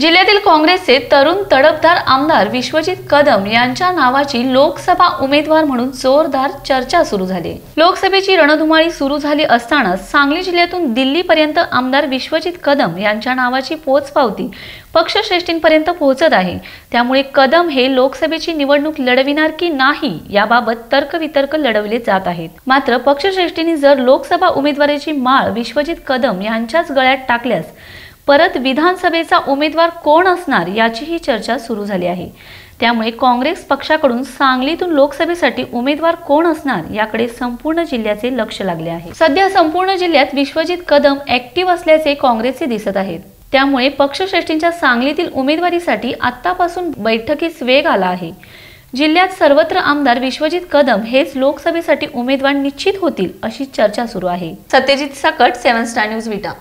जिल्ह्यातील काँग्रेसचे तरुण तडफदार आमदार विश्वजित कदम यांच्या नावाची लोकसभा उमेदवार म्हणून जोरदार चर्चा सुरू झाली. लोकसभेची रणधुमाळी सुरू झाली असतानाच सांगली जिल्ह्यातून दिल्लीपर्यंत आमदार विश्वजित कदम यांच्या नावाची पोचपावती पक्षश्रेष्ठींपर्यंत पोहोचत आहे. त्यामुळे कदम हे लोकसभेची निवडणूक लढविणार की नाही याबाबत तर्कवितर्क लढवले जात आहेत. मात्र पक्षश्रेष्ठींनी जर लोकसभा उमेदवारीची माळ विश्वजित कदम यांच्याच गळ्यात टाकल्यास परत विधानसभेचा उमेदवार कोण असणार याचीही चर्चा सुरू झाली आहे. त्यामुळे काँग्रेस पक्षाकडून सांगलीतून लोकसभेसाठी उमेदवार कोण असणार याकडे संपूर्ण जिल्ह्याचे लक्ष लागले आहे. सध्या संपूर्ण जिल्ह्यात विश्वजित कदम ऍक्टिव्ह असल्याचे काँग्रेसचे दिसत आहेत. त्यामुळे पक्षश्रेष्ठींच्या सांगलीतील उमेदवारीसाठी आतापासून बैठकीस वेग आला आहे. जिल्ह्यात सर्वत्र आमदार विश्वजित कदम हेच लोकसभेसाठी उमेदवार निश्चित होतील अशी चर्चा सुरू आहे. सत्यजित सकट सेव्हन स्टार न्यूज विटा.